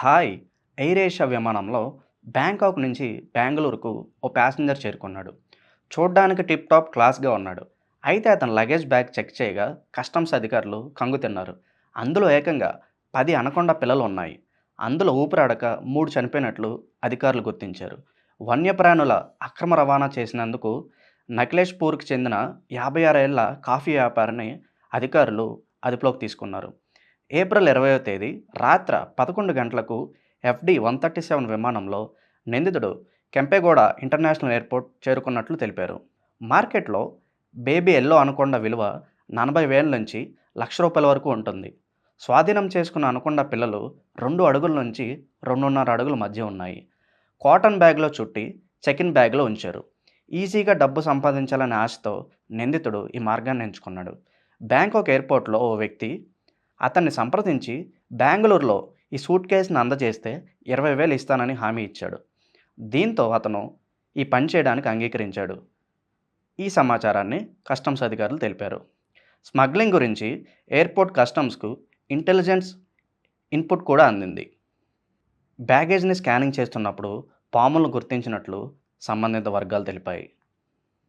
Thai air Asia విమానంలో Bangkok నుంచి బెంగళూరుకు ఓ ప్యాసింజర్ చేరుకున్నాడు. చూడ్డానికి టిప్ టాప్ క్లాస్గా ఉన్నాడు. అయితే అతని లగేజ్ బ్యాగ్ చెక్ చేయగా కస్టమ్స్ అధికారులు కంగు తిన్నారు. అందులో ఏకంగా పది అనకొండ పిల్లలు ఉన్నాయి. అందులో ఊపిరాడక మూడు చనిపోయినట్లు అధికారులు గుర్తించారు. వన్యప్రాణుల అక్రమ రవాణా చేసినందుకు నకిలేష్పూర్కి చెందిన యాభై ఆరేళ్ళ కాఫీ వ్యాపారిని అధికారులు అదుపులోకి తీసుకున్నారు. ఏప్రిల్ ఇరవయో తేదీ రాత్ర పదకొండు గంటలకు ఎఫ్డి వన్ థర్టీ సెవెన్ విమానంలో నిందితుడు కెంపెగౌడ ఇంటర్నేషనల్ ఎయిర్పోర్ట్ చేరుకున్నట్లు తెలిపారు. మార్కెట్లో బేబీ ఎల్లో అనుకొండ విలువ నలభై వేల నుంచి లక్ష రూపాయల వరకు ఉంటుంది. స్వాధీనం చేసుకున్న అనుకొండ పిల్లలు రెండు అడుగుల నుంచి రెండున్నర అడుగుల మధ్య ఉన్నాయి. కాటన్ బ్యాగ్లో చుట్టి చెకిన్ బ్యాగ్లో ఉంచారు. ఈజీగా డబ్బు సంపాదించాలనే ఆశతో నిందితుడు ఈ మార్గాన్ని ఎంచుకున్నాడు. బ్యాంకాక్ ఎయిర్పోర్ట్లో ఓ వ్యక్తి అతన్ని సంప్రదించి బెంగళూరులో ఈ సూట్ కేసును అందజేస్తే ఇరవై వేలు ఇస్తానని హామీ ఇచ్చాడు. దీంతో అతను ఈ పని చేయడానికి అంగీకరించాడు. ఈ సమాచారాన్ని కస్టమ్స్ అధికారులు తెలిపారు. స్మగ్లింగ్ గురించి ఎయిర్పోర్ట్ కస్టమ్స్కు ఇంటెలిజెన్స్ ఇన్పుట్ కూడా అందింది. బ్యాగేజ్ని స్కానింగ్ చేస్తున్నప్పుడు పాములను గుర్తించినట్లు సంబంధిత వర్గాలు తెలిపాయి.